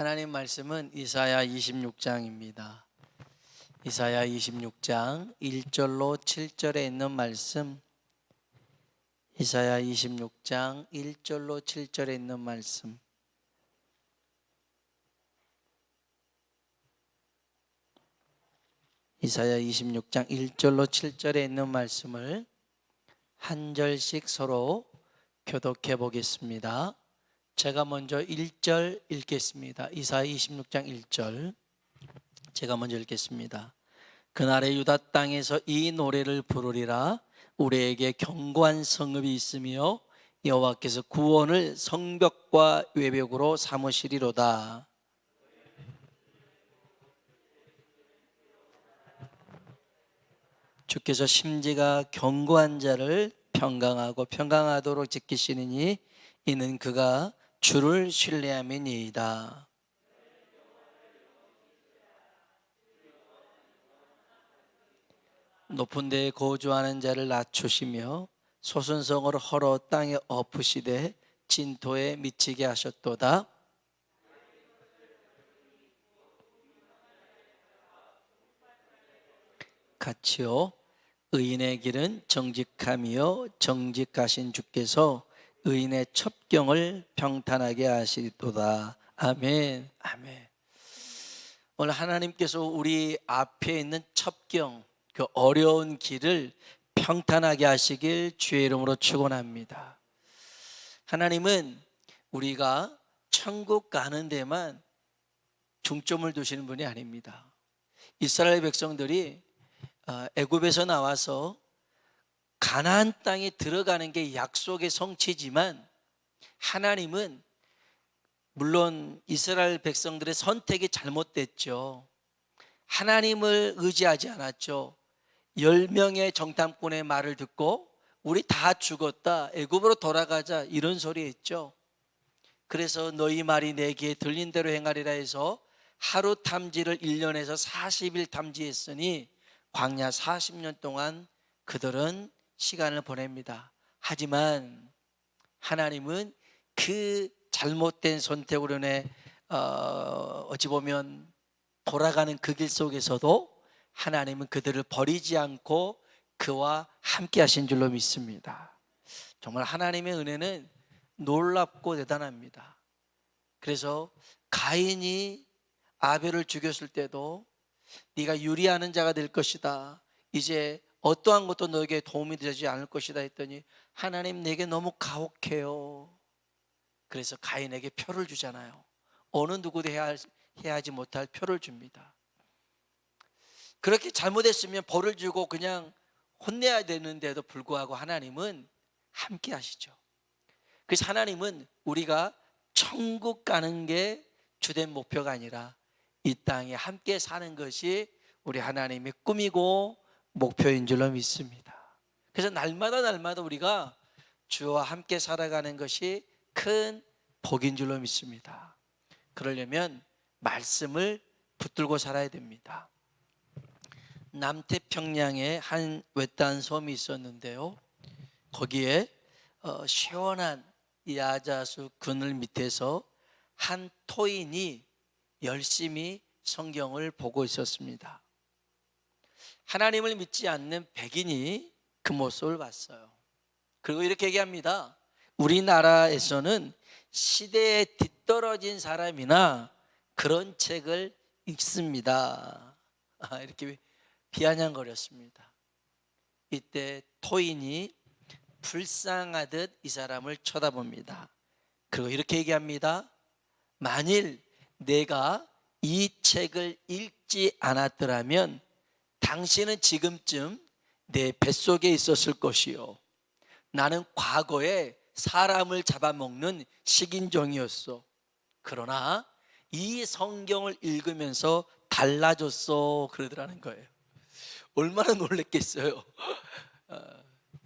하나님 말씀은 이사야 26장입니다. 이사야 26장 1절로 7절에 있는 말씀 이사야 26장 1절로 7절에 있는 말씀 이사야 26장 1절로 7절에 있는 말씀을 한 절씩 서로 교독해 보겠습니다. 제가 먼저 1절 읽겠습니다. 이사야 26장 1절. 제가 먼저 읽겠습니다. 그날의 유다 땅에서 이 노래를 부르리라 우리에게 견고한 성읍이 있으며 여호와께서 구원을 성벽과 외벽으로 삼으시리로다. 주께서 심지가 견고한 자를 평강하고 평강하도록 지키시느니 이는 그가 주를 신뢰함이니이다. 높은 데에 거주하는 자를 낮추시며 소순성을 헐어 땅에 엎으시되 진토에 미치게 하셨도다. 같이요. 의인의 길은 정직함이요 정직하신 주께서 의인의 첩경을 평탄하게 하시도다. 아멘. 아멘. 오늘 하나님께서 우리 앞에 있는 첩경 그 어려운 길을 평탄하게 하시길 주의 이름으로 축원합니다. 하나님은 우리가 천국 가는 데만 중점을 두시는 분이 아닙니다. 이스라엘 백성들이 어, 애굽에서 나와서 가나안 땅에 들어가는 게 약속의 성취지만 하나님은 물론 이스라엘 백성들의 선택이 잘못됐죠. 하나님을 의지하지 않았죠. 열 명의 정탐꾼의 말을 듣고 우리 다 죽었다. 애굽으로 돌아가자. 이런 소리 했죠. 그래서 너희 말이 내 귀에 들린 대로 행하리라 해서 하루 탐지를 1년에서 40일 탐지했으니 광야 40년 동안 그들은 시간을 보냅니다. 하지만 하나님은 그 잘못된 선택으로 인해 어, 어찌 보면 돌아가는 그 길 속에서도 하나님은 그들을 버리지 않고 그와 함께 하신 줄로 믿습니다. 정말 하나님의 은혜는 놀랍고 대단합니다. 그래서 가인이 아벨을 죽였을 때도 네가 유리하는 자가 될 것이다. 이제 어떠한 것도 너에게 도움이 되지 않을 것이다 했더니 하나님 내게 너무 가혹해요. 그래서 가인에게 표를 주잖아요. 어느 누구도 해야, 하지 못할 표를 줍니다. 그렇게 잘못했으면 벌을 주고 그냥 혼내야 되는데도 불구하고 하나님은 함께 하시죠. 그래서 하나님은 우리가 천국 가는 게 주된 목표가 아니라 이 땅에 함께 사는 것이 우리 하나님의 꿈이고 목표인 줄로 믿습니다. 그래서 날마다 날마다 우리가 주와 함께 살아가는 것이 큰 복인 줄로 믿습니다. 그러려면 말씀을 붙들고 살아야 됩니다. 남태평양에 한 외딴 섬이 있었는데요. 거기에 어, 시원한 야자수 그늘 밑에서 한 토인이 열심히 성경을 보고 있었습니다. 하나님을 믿지 않는 백인이 그 모습을 봤어요. 그리고 이렇게 얘기합니다. 우리나라에서는 시대에 뒤떨어진 사람이나 그런 책을 읽습니다. 아, 이렇게 비아냥거렸습니다. 이때 토인이 불쌍하듯 이 사람을 쳐다봅니다. 그리고 이렇게 얘기합니다. 만일 내가 이 책을 읽지 않았더라면 당신은 지금쯤 내 뱃속에 있었을 것이요. 나는 과거에 사람을 잡아먹는 식인종이었어. 그러나 이 성경을 읽으면서 달라졌어. 그러더라는 거예요. 얼마나 놀랬겠어요. 어,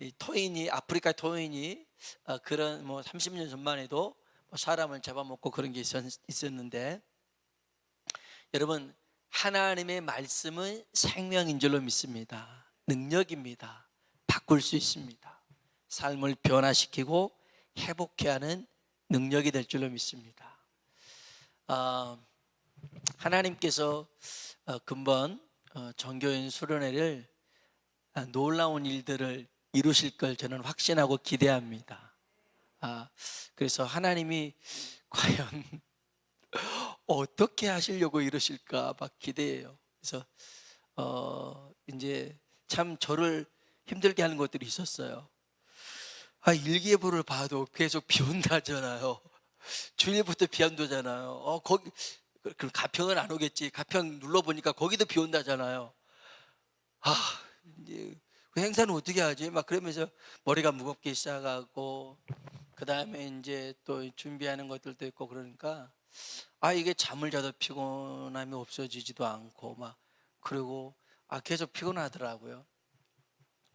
이 토인이 아프리카 토인이 어, 그런 뭐 30년 전만 해도 뭐 사람을 잡아먹고 그런 게 있었, 있었는데 여러분 하나님의 말씀은 생명인 줄로 믿습니다. 능력입니다. 바꿀 수 있습니다. 삶을 변화시키고 회복해 하는 능력이 될 줄로 믿습니다. 아, 하나님께서 어, 근본 어, 정교인 수련회를 아, 놀라운 일들을 이루실 걸 저는 확신하고 기대합니다. 아, 그래서 하나님이 과연 어떻게 하시려고 이러실까 막 기대해요. 그래서 어, 이제 참 저를 힘들게 하는 것들이 있었어요. 아, 일기예보를 봐도 계속 비 온다잖아요. 주일부터 비 온다잖아요. 어, 거기 그 가평은 안 오겠지. 가평 눌러 보니까 거기도 비 온다잖아요. 아, 이제 그 행사는 어떻게 하지? 막 그러면서 머리가 무겁게 시작하고 그 다음에 이제 또 준비하는 것들도 있고 그러니까 아 이게 잠을 자도 피곤함이 없어지지도 않고 막 그리고 아 계속 피곤하더라고요.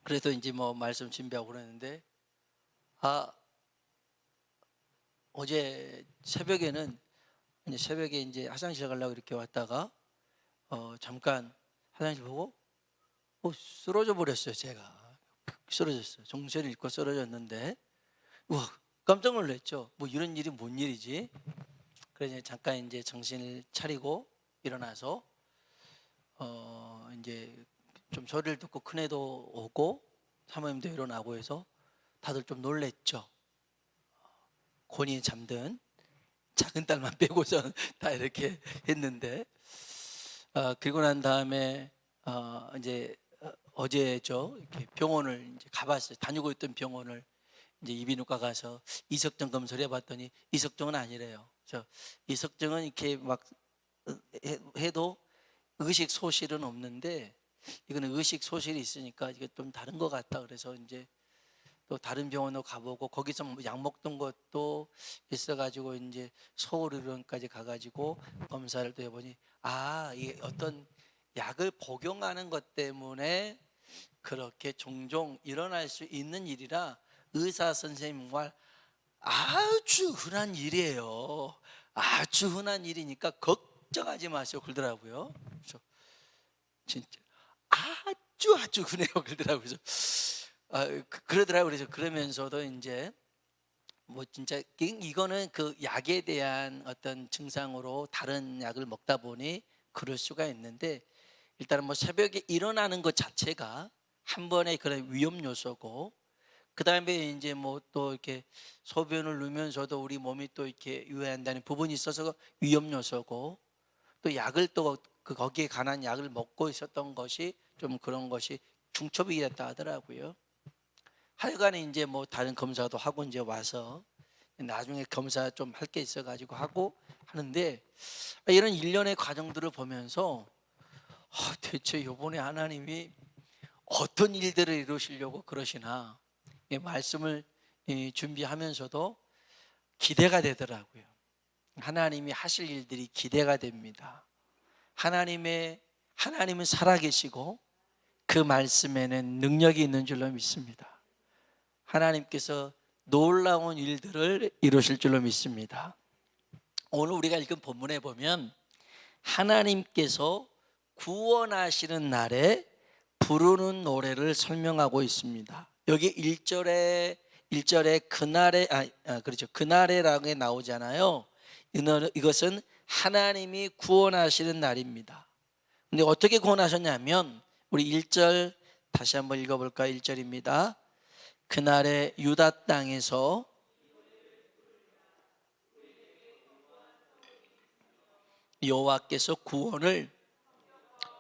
그래도 이제 뭐 말씀 준비하고 그러는데 아 어제 새벽에는 이제 새벽에 이제 화장실 가려고 이렇게 왔다가 어 잠깐 화장실 보고 어, 쓰러져 버렸어요 제가. 쓰러졌어요. 정신을 잃고 쓰러졌는데. 와 깜짝 놀랐죠. 뭐 이런 일이 뭔 일이지 그래서 잠깐 이제 정신을 차리고 일어나서 어 이제 좀 소리를 듣고 큰애도 오고 사모님도 일어나고 해서 다들 좀 놀랬죠. 곤히 잠든 작은 딸만 빼고선 다 이렇게 했는데 어, 그리고 난 다음에 어, 이제 어, 어제죠. 이렇게 병원을 이제 가봤어요. 다니고 있던 병원을 이제 이비인후과 가서 이석증 검사를 해봤더니 이석증은 아니래요. 저 이석증은 이렇게 막 어, 해- 해도 의식 소실은 없는데 이거는 의식 소실이 있으니까 이게 좀 다른 것 같다 그래서 이제 또 다른 병원으로 가보고 거기서 뭐약 먹던 것도 있어가지고 이제 서울 의료원까지 가가지고 검사를 또 해보니 아 이게 어떤 약을 복용하는 것 때문에 그렇게 종종 일어날 수 있는 일이라 의사 선생님과 아주 흔한 일이에요. 아주 흔한 일이니까 걱정하지 마세요. 그러더라고요. 그래서 진짜 아주 아주 흔해요. 그러더라고요. 아, 그- 그러더라고요. 그래서 그러면서도 이제 뭐 진짜 이- 이거는 그 약에 대한 어떤 증상으로 다른 약을 먹다 보니 그럴 수가 있는데 일단은 뭐 새벽에 일어나는 것 자체가 한 번의 그런 위험 요소고 그 다음에 이제 뭐 또 이렇게 소변을 누면서도 우리 몸이 또 이렇게 유해한다는 부분이 있어서 위험 요소고 또 약을 또그 거기에 관한 약을 먹고 있었던 것이 좀 그런 것이 중첩이 됐다 하더라고요. 하여간에 이제 뭐 다른 검사도 하고 이제 와서 나중에 검사 좀 할 게 있어가지고 하고 하는데 이런 일련의 과정들을 보면서 아, 대체 요번에 하나님이 어떤 일들을 이루시려고 그러시나 이 말씀을 이, 준비하면서도 기대가 되더라고요. 하나님이 하실 일들이 기대가 됩니다. 하나님의 하나님은 살아계시고 그 말씀에는 능력이 있는 줄로 믿습니다. 하나님께서 놀라운 일들을 이루실 줄로 믿습니다. 오늘 우리가 읽은 본문에 보면 하나님께서 구원하시는 날에 부르는 노래를 설명하고 있습니다. 여기 1절에 1절에 그날에 아, 아 그렇죠. 그날에라고 나오잖아요. 이것은 하나님이 구원하시는 날입니다. 근데 어떻게 구원하셨냐면 우리 1절 다시 한번 읽어 볼까? 1절입니다. 그날에 유다 땅에서 여호와께서 구원을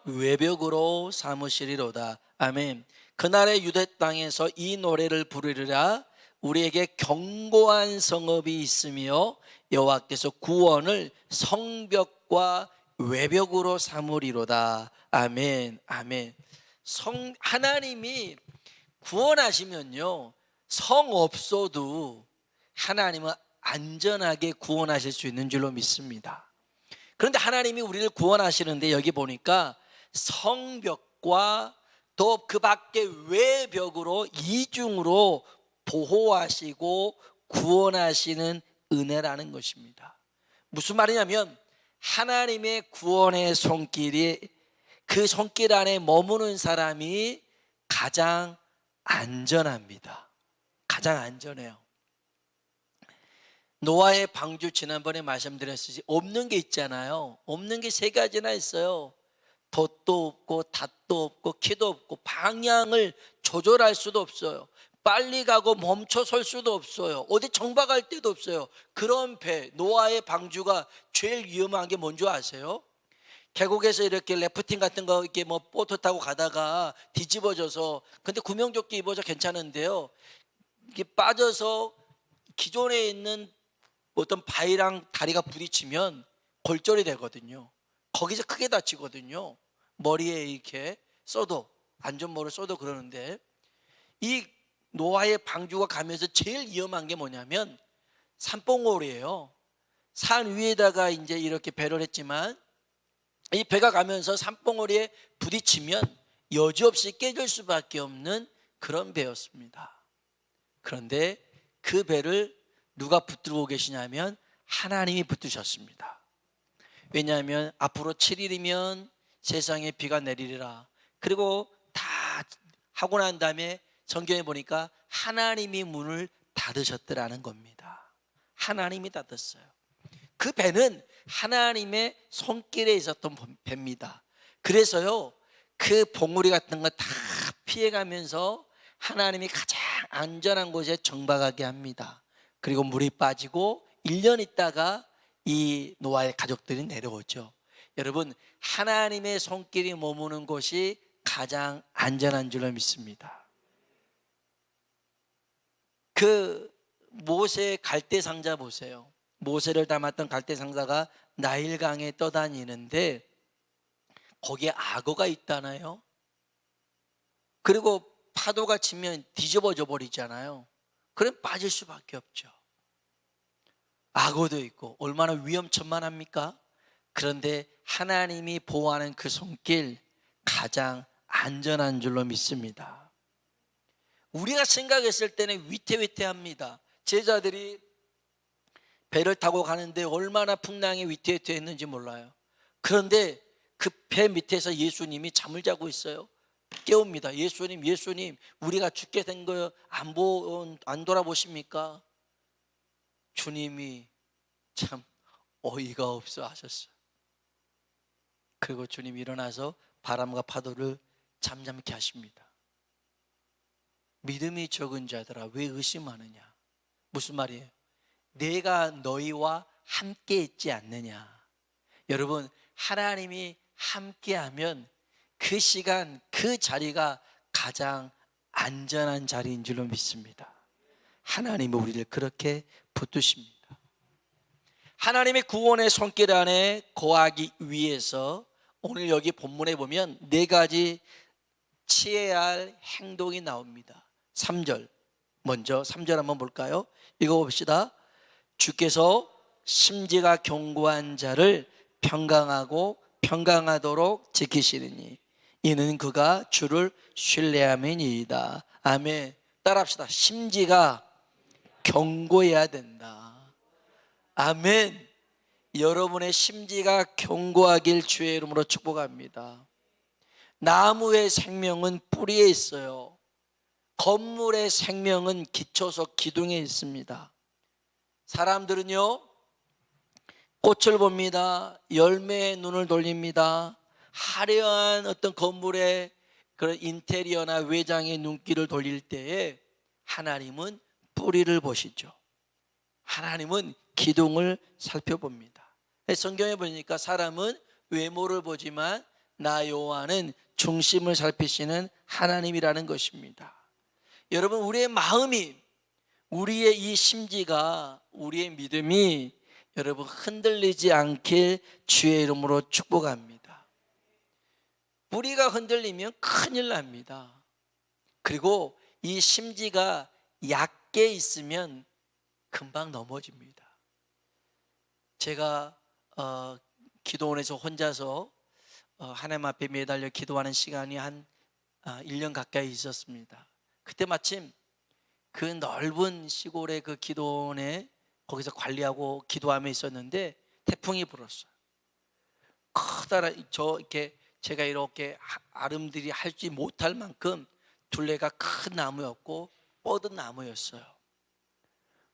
외벽으로 삼으시리로다. 아멘. 그날의 유대 땅에서 이 노래를 부르리라. 우리에게 견고한 성읍이 있으며 여호와께서 구원을 성벽과 외벽으로 삼으리로다. 아멘. 아멘. 성 하나님이 구원하시면요. 성 없어도 하나님은 안전하게 구원하실 수 있는 줄로 믿습니다. 그런데 하나님이 우리를 구원하시는데 여기 보니까 성벽과 또 그 밖에 외벽으로 이중으로 보호하시고 구원하시는 은혜라는 것입니다. 무슨 말이냐면 하나님의 구원의 손길이 그 손길 안에 머무는 사람이 가장 안전합니다. 가장 안전해요. 노아의 방주 지난번에 말씀드렸듯이 없는 게 있잖아요. 없는 게 세 가지나 있어요. 돛도 없고 닷도 없고 키도 없고 방향을 조절할 수도 없어요. 빨리 가고 멈춰 설 수도 없어요. 어디 정박할 데도 없어요. 그런 배 노아의 방주가 제일 위험한 게 뭔지 아세요? 계곡에서 이렇게 래프팅 같은 거 이렇게 뭐 보트 타고 가다가 뒤집어져서 근데 구명조끼 입어서 괜찮은데요. 이게 빠져서 기존에 있는 어떤 바위랑 다리가 부딪히면 골절이 되거든요. 거기서 크게 다치거든요. 머리에 이렇게 써도 안전모를 써도 그러는데 이 노아의 방주가 가면서 제일 위험한 게 뭐냐면 산봉우리예요. 산 위에다가 이제 이렇게 배를 했지만 이 배가 가면서 산봉우리에 부딪히면 여지없이 깨질 수밖에 없는 그런 배였습니다. 그런데 그 배를 누가 붙들고 계시냐면 하나님이 붙드셨습니다. 왜냐하면 앞으로 7일이면 세상에 비가 내리리라. 그리고 다 하고 난 다음에 성경에 보니까 하나님이 문을 닫으셨더라는 겁니다. 하나님이 닫았어요. 그 배는 하나님의 손길에 있었던 배입니다. 그래서요, 그 봉우리 같은 거 다 피해가면서 하나님이 가장 안전한 곳에 정박하게 합니다. 그리고 물이 빠지고 1년 있다가 이 노아의 가족들이 내려오죠. 여러분, 하나님의 손길이 머무는 곳이 가장 안전한 줄로 믿습니다. 그 모세 갈대 상자 보세요. 모세를 담았던 갈대 상자가 나일강에 떠다니는데 거기에 악어가 있다나요? 그리고 파도가 치면 뒤집어져 버리잖아요. 그럼 빠질 수밖에 없죠. 악어도 있고 얼마나 위험천만합니까? 그런데 하나님이 보호하는 그 손길 가장 안전한 줄로 믿습니다. 우리가 생각했을 때는 위태위태합니다. 제자들이 배를 타고 가는데 얼마나 풍랑이 위태위태했는지 몰라요. 그런데 그 배 밑에서 예수님이 잠을 자고 있어요. 깨웁니다. 예수님, 예수님, 우리가 죽게 된 거안안 돌아보십니까? 주님이 참 어이가 없어 하셨어요. 그리고 주님이 일어나서 바람과 파도를 잠잠케 하십니다. 믿음이 적은 자들아 왜 의심하느냐? 무슨 말이에요? 내가 너희와 함께 있지 않느냐? 여러분 하나님이 함께하면 그 시간 그 자리가 가장 안전한 자리인 줄로 믿습니다. 하나님이 우리를 그렇게 붙드십니다. 하나님의 구원의 손길 안에 거하기 위해서 오늘 여기 본문에 보면 네 가지 취해야 할 행동이 나옵니다. 3절. 먼저 3절 한번 볼까요? 읽어봅시다. 주께서 심지가 견고한 자를 평강하고 평강하도록 지키시느니 이는 그가 주를 신뢰함이니이다. 아멘. 따라합시다. 심지가 견고해야 된다. 아멘. 여러분의 심지가 견고하길 주의 이름으로 축복합니다. 나무의 생명은 뿌리에 있어요. 건물의 생명은 기초석 기둥에 있습니다. 사람들은요, 꽃을 봅니다. 열매에 눈을 돌립니다. 화려한 어떤 건물의 그런 인테리어나 외장의 눈길을 돌릴 때에 하나님은 뿌리를 보시죠. 하나님은 기둥을 살펴봅니다. 성경에 보니까 사람은 외모를 보지만 나 여호와는 중심을 살피시는 하나님이라는 것입니다. 여러분 우리의 마음이 우리의 이 심지가 우리의 믿음이 여러분 흔들리지 않길 주의 이름으로 축복합니다. 뿌리가 흔들리면 큰일 납니다. 그리고 이 심지가 얕게 있으면 금방 넘어집니다. 제가 어, 기도원에서 혼자서 어, 하나님 앞에 매달려 기도하는 시간이 한 아, 1년 가까이 있었습니다. 그때 마침 그 넓은 시골의 그 기도원에 거기서 관리하고 기도하며 있었는데 태풍이 불었어요. 커다란 저 이렇게 제가 이렇게 아름들이 할지 못할 만큼 둘레가 큰 나무였고 뻗은 나무였어요.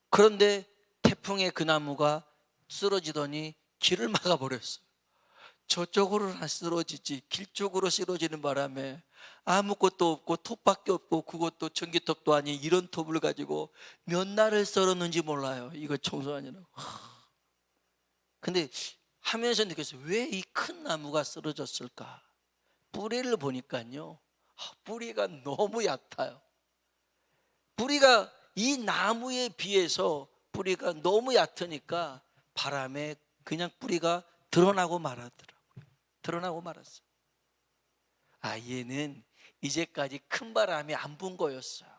그런데 태풍에 그 나무가 쓰러지더니 길을 막아버렸어요. 저쪽으로는 쓰러지지 길 쪽으로 쓰러지는 바람에 아무것도 없고 톱밖에 없고 그것도 전기톱도 아닌 이런 톱을 가지고 몇 날을 썰었는지 몰라요. 이거 청소하느라고. 근데 하면서 느꼈어요. 왜 이 큰 나무가 쓰러졌을까? 뿌리를 보니까요. 아, 뿌리가 너무 얕아요. 뿌리가 이 나무에 비해서 뿌리가 너무 얕으니까 바람에 그냥 뿌리가 드러나고 말았더라고요. 드러나고 말았어요. 아, 얘는 이제까지 큰 바람이 안 분 거였어요.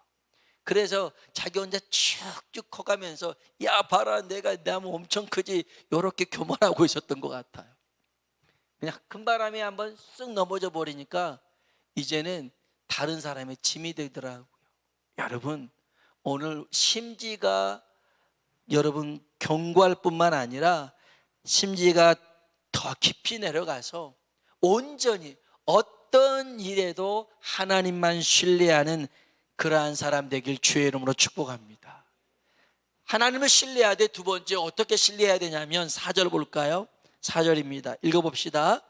그래서 자기 혼자 쭉쭉 커가면서 야 봐라 내가 나무 엄청 크지 요렇게 교만하고 있었던 것 같아요. 그냥 큰 바람이 한번 쓱 넘어져 버리니까 이제는 다른 사람의 짐이 되더라고요. 여러분 오늘 심지가 여러분 경고할 뿐만 아니라 심지가 더 깊이 내려가서 온전히 어떤 일에도 하나님만 신뢰하는 그러한 사람 되길 주의 이름으로 축복합니다. 하나님을 돼. 두 번째 어떻게 신뢰해야 되냐면 4절 볼까요? 4절입니다. 읽어 봅시다.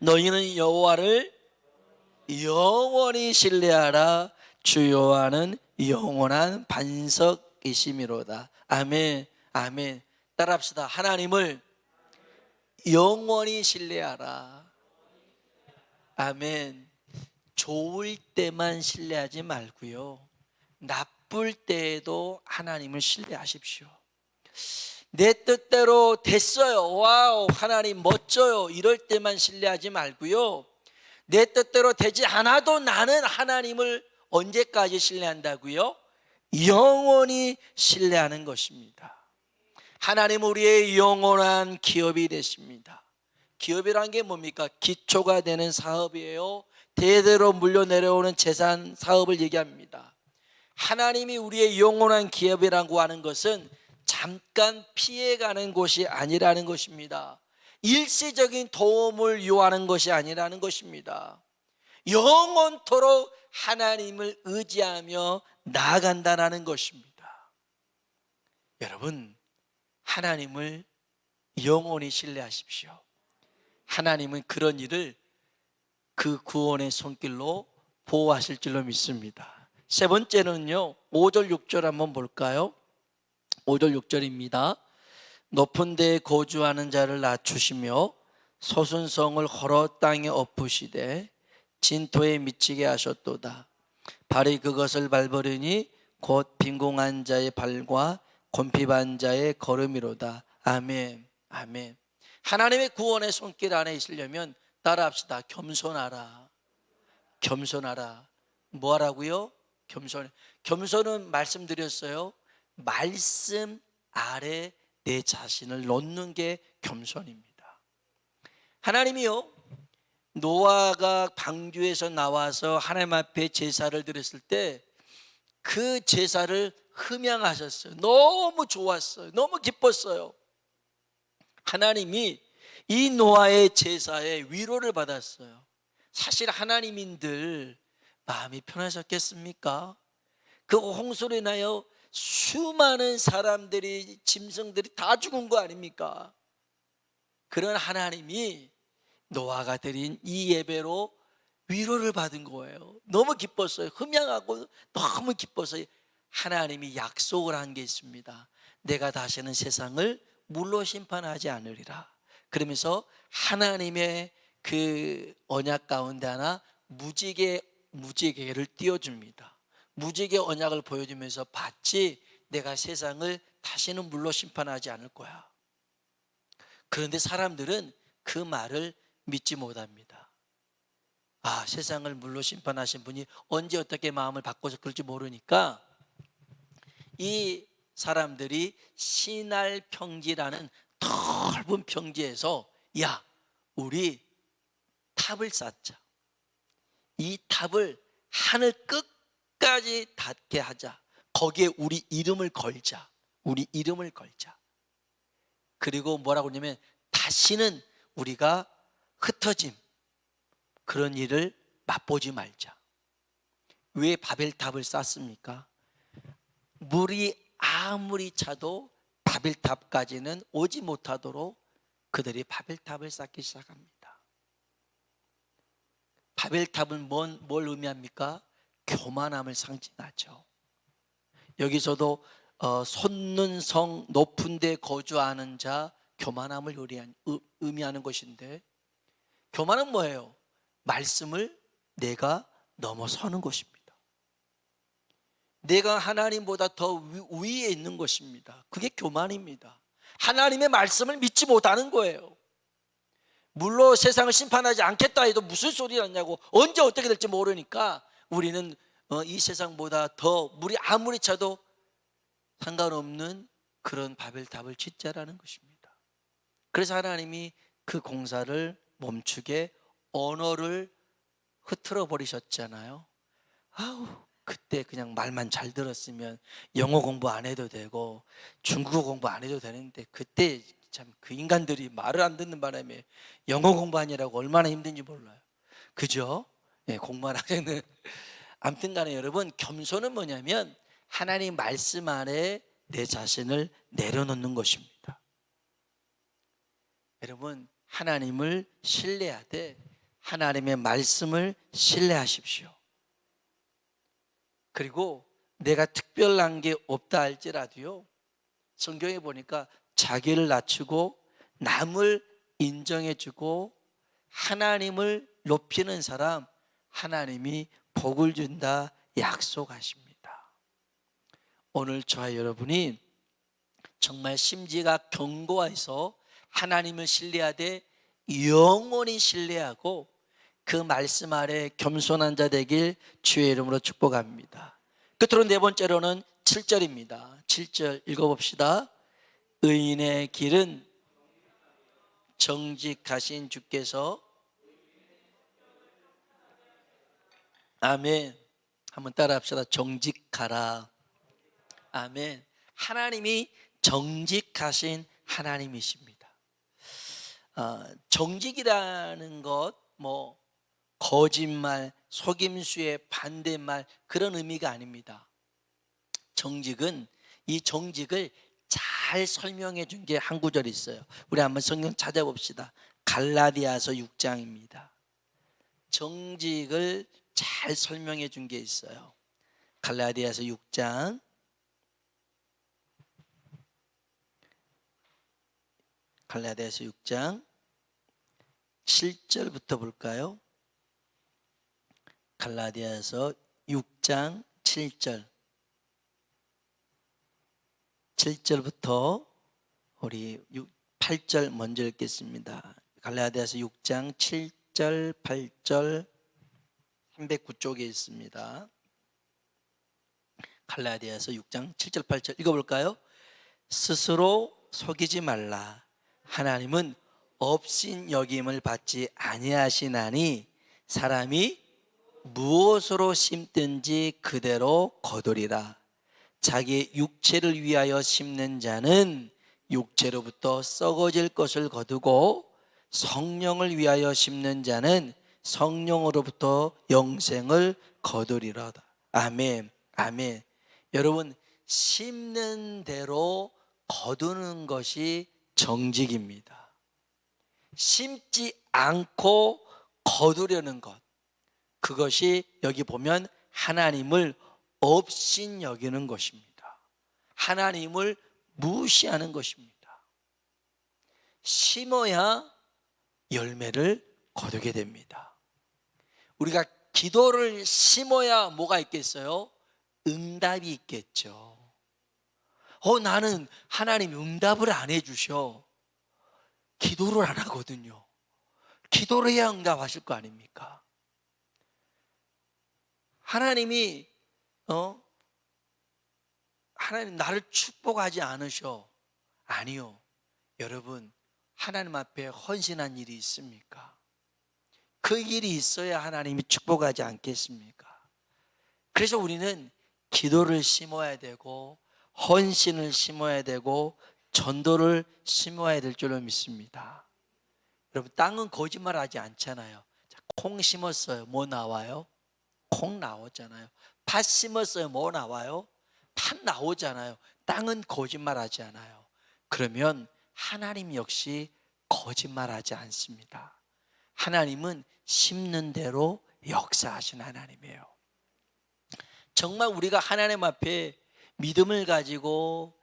너희는 여호와를 영원히 신뢰하라. 주 여호와는 영원한 반석이심이로다. 아멘. 아멘. 따라합시다. 하나님을 영원히 신뢰하라. 아멘. 좋을 때만 신뢰하지 말고요. 나쁠 때에도 하나님을 신뢰하십시오. 내 뜻대로 됐어요. 와우, 하나님 멋져요. 이럴 때만 신뢰하지 말고요. 내 뜻대로 되지 않아도 나는 하나님을 언제까지 신뢰한다고요? 영원히 신뢰하는 것입니다. 하나님 우리의 영원한 기업이 되십니다. 기업이란 게 뭡니까? 기초가 되는 사업이에요. 대대로 물려 내려오는 재산 사업을 얘기합니다. 하나님이 우리의 영원한 기업이라고 하는 것은 잠깐 피해가는 곳이 아니라는 것입니다. 일시적인 도움을 요하는 것이 아니라는 것입니다. 영원토록 하나님을 의지하며 나아간다는 것입니다. 여러분, 하나님을 영원히 신뢰하십시오. 하나님은 그런 일을 그 구원의 손길로 보호하실 줄로 믿습니다. 세 번째는요, 5절, 6절 한번 볼까요? 5절, 6절입니다. 높은 데에 거주하는 자를 낮추시며 소순성을 허러 땅에 엎으시되 진토에 미치게 하셨도다. 발이 그것을 밟으리니 곧 빈공한 자의 발과 곤핍한 자의 걸음이로다. 아멘. 아멘. 하나님의 구원의 손길 안에 있으려면 따라합시다. 겸손하라. 겸손하라. 뭐 하라고요? 겸손. 겸손은 말씀드렸어요. 말씀 아래 내 자신을 놓는 게 겸손입니다. 하나님이요. 노아가 방주에서 나와서 하나님 앞에 제사를 드렸을 때 그 제사를 흠양하셨어요. 너무 좋았어요. 너무 기뻤어요. 하나님이 이 노아의 제사에 위로를 받았어요. 사실 하나님인들 마음이 편하셨겠습니까? 그 홍수로 인하여 수많은 사람들이 짐승들이 다 죽은 거 아닙니까? 그런 하나님이 노아가 드린 이 예배로 위로를 받은 거예요. 너무 기뻤어요. 흠양하고 너무 기뻐서 하나님이 약속을 한 게 있습니다. 내가 다시는 세상을 물로 심판하지 않으리라. 그러면서 하나님의 그 언약 가운데 하나 무지개 무지개를 띄워줍니다. 무지개 언약을 보여주면서 봤지 내가 세상을 다시는 물로 심판하지 않을 거야. 그런데 사람들은 그 말을 믿지 못합니다. 아, 세상을 물로 심판하신 분이 언제 어떻게 마음을 바꿔서 그럴지 모르니까 이 사람들이 신할 평지라는 넓은 평지에서 야, 우리 탑을 쌓자. 이 탑을 하늘 끝까지 닿게 하자. 거기에 우리 이름을 걸자. 우리 이름을 걸자. 그리고 뭐라고 하냐면 다시는 우리가 흩어짐 그런 일을 맛보지 말자. 왜 바벨탑을 쌓습니까? 물이 아무리 차도 바벨탑까지는 오지 못하도록 그들이 바벨탑을 쌓기 시작합니다. 바벨탑은 뭔, 뭘 의미합니까? 교만함을 상징하죠. 여기서도 어, 솟는 성 높은 데 거주하는 자 교만함을 의미하는 것인데 교만은 뭐예요? 말씀을 내가 넘어서는 것입니다. 내가 하나님보다 더 위- 위에 있는 것입니다. 그게 교만입니다. 하나님의 말씀을 믿지 못하는 거예요. 물론 세상을 심판하지 않겠다 해도 무슨 소리였냐고 언제 어떻게 될지 모르니까 우리는 어, 이 세상보다 더 물이 아무리 차도 상관없는 그런 바벨탑을 짓자라는 것입니다. 그래서 하나님이 그 공사를 멈추게 언어를 흐트러 버리셨잖아요. 아우 그때 그냥 말만 잘 들었으면 영어 공부 안 해도 되고 중국어 공부 안 해도 되는데 그때 참 그 인간들이 말을 안 듣는 바람에 영어 공부하느라고 얼마나 힘든지 몰라요. 그죠? 예, 공부한 학생들. 아무튼 간에 여러분 겸손은 뭐냐면 하나님 말씀 아래 내 자신을 내려놓는 것입니다. 여러분 하나님을 신뢰하되 하나님의 말씀을 신뢰하십시오. 그리고 내가 특별한 게 없다 할지라도요. 성경에 보니까 자기를 낮추고 남을 인정해 주고 하나님을 높이는 사람 하나님이 복을 준다 약속하십니다. 오늘 저와 여러분이 정말 심지가 견고해서 하나님을 신뢰하되 영원히 신뢰하고 그 말씀 아래 겸손한 자 되길 주의 이름으로 축복합니다. 끝으로 네 번째로는 7절입니다. 7절 읽어봅시다. 의인의 길은 정직하신 주께서 아멘. 한번 따라합시다. 정직하라. 아멘. 하나님이 정직하신 하나님이십니다. 어, 정직이라는 것, 뭐 거짓말, 속임수의 반대말 그런 의미가 아닙니다. 정직은 이 정직을 잘 설명해 준 게 한 구절 있어요. 우리 한번 성경 찾아봅시다. 갈라디아서 6장입니다. 정직을 잘 설명해 준 게 있어요. 갈라디아서 6장 갈라디아서 6장 7절부터 볼까요? 갈라디아서 6장 7절 7절부터 우리 6, 8절 먼저 읽겠습니다. 갈라디아서 6장 7절 8절 309쪽에 있습니다. 갈라디아서 6장 7절 8절 읽어볼까요? 스스로 속이지 말라. 하나님은 없인 여김을 받지 아니하시나니 사람이 무엇으로 심든지 그대로 거두리라. 자기 육체를 위하여 심는 자는 육체로부터 썩어질 것을 거두고 성령을 위하여 심는 자는 성령으로부터 영생을 거두리로다. 아멘. 아멘. 여러분 심는 대로 거두는 것이 정직입니다. 심지 않고 거두려는 것. 그것이 여기 보면 하나님을 없인 여기는 것입니다. 하나님을 무시하는 것입니다. 심어야 열매를 거두게 됩니다. 우리가 기도를 심어야 뭐가 있겠어요? 응답이 있겠죠. 어, 나는 하나님 응답을 안 해주셔. 기도를 안 하거든요. 기도를 해야 응답하실 거 아닙니까? 하나님이 어 하나님 나를 축복하지 않으셔. 아니요. 여러분 하나님 앞에 헌신한 일이 있습니까? 그 일이 있어야 하나님이 축복하지 않겠습니까? 그래서 우리는 기도를 심어야 되고 헌신을 심어야 되고 전도를 심어야 될 줄로 믿습니다. 여러분 땅은 거짓말하지 않잖아요. 자, 콩 심었어요. 뭐 나와요? 콩 나오잖아요. 팥 심었어요. 뭐 나와요? 팥 나오잖아요. 땅은 거짓말하지 않아요. 그러면 하나님 역시 거짓말하지 않습니다. 하나님은 심는 대로 역사하신 하나님이에요. 정말 우리가 하나님 앞에 믿음을 가지고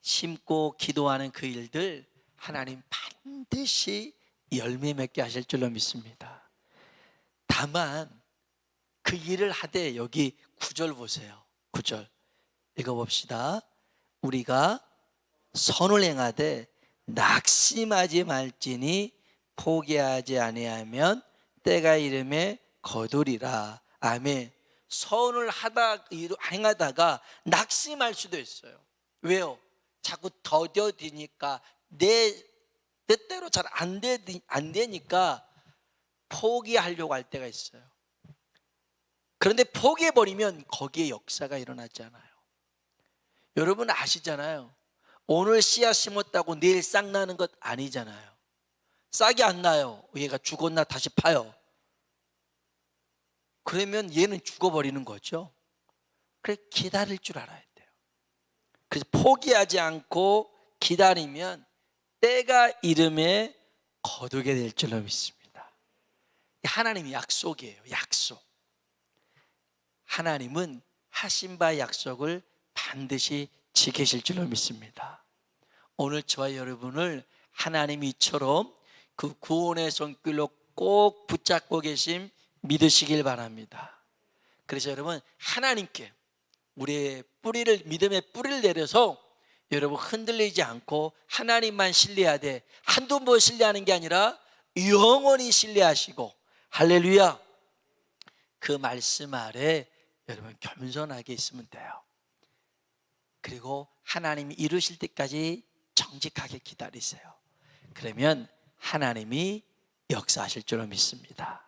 심고 기도하는 그 일들 하나님 반드시 열매 맺게 하실 줄로 믿습니다. 다만 그 일을 하되 여기 구절 보세요. 구절 읽어봅시다. 우리가 선을 행하되 낙심하지 말지니 포기하지 아니하면 때가 이름에 거두리라. 아멘. 선을 하다 행하다가 낙심할 수도 있어요. 왜요? 자꾸 더뎌지니까 내 뜻대로 잘 안 안 되니까 포기하려고 할 때가 있어요. 그런데 포기해 버리면 거기에 역사가 일어나지 않아요. 여러분 아시잖아요. 오늘 씨앗 심었다고 내일 싹 나는 것 아니잖아요. 싹이 안 나요. 얘가 죽었나 다시 파요. 그러면 얘는 죽어버리는 거죠. 그래 기다릴 줄 알아야 돼요. 그래서 포기하지 않고 기다리면 때가 이름에 거두게 될 줄로 믿습니다. 하나님의 약속이에요. 약속. 하나님은 하신 바 약속을 반드시 지키실 줄로 믿습니다. 오늘 저와 여러분을 하나님이 이처럼 그 구원의 손길로 꼭 붙잡고 계심 믿으시길 바랍니다. 그래서 여러분 하나님께 우리의 뿌리를 믿음의 뿌리를 내려서 여러분 흔들리지 않고 하나님만 신뢰하되 한두 번 신뢰하는 게 아니라 영원히 신뢰하시고 할렐루야 그 말씀 아래 여러분 겸손하게 있으면 돼요. 그리고 하나님이 이루실 때까지 정직하게 기다리세요. 그러면 하나님이 역사하실 줄로 믿습니다.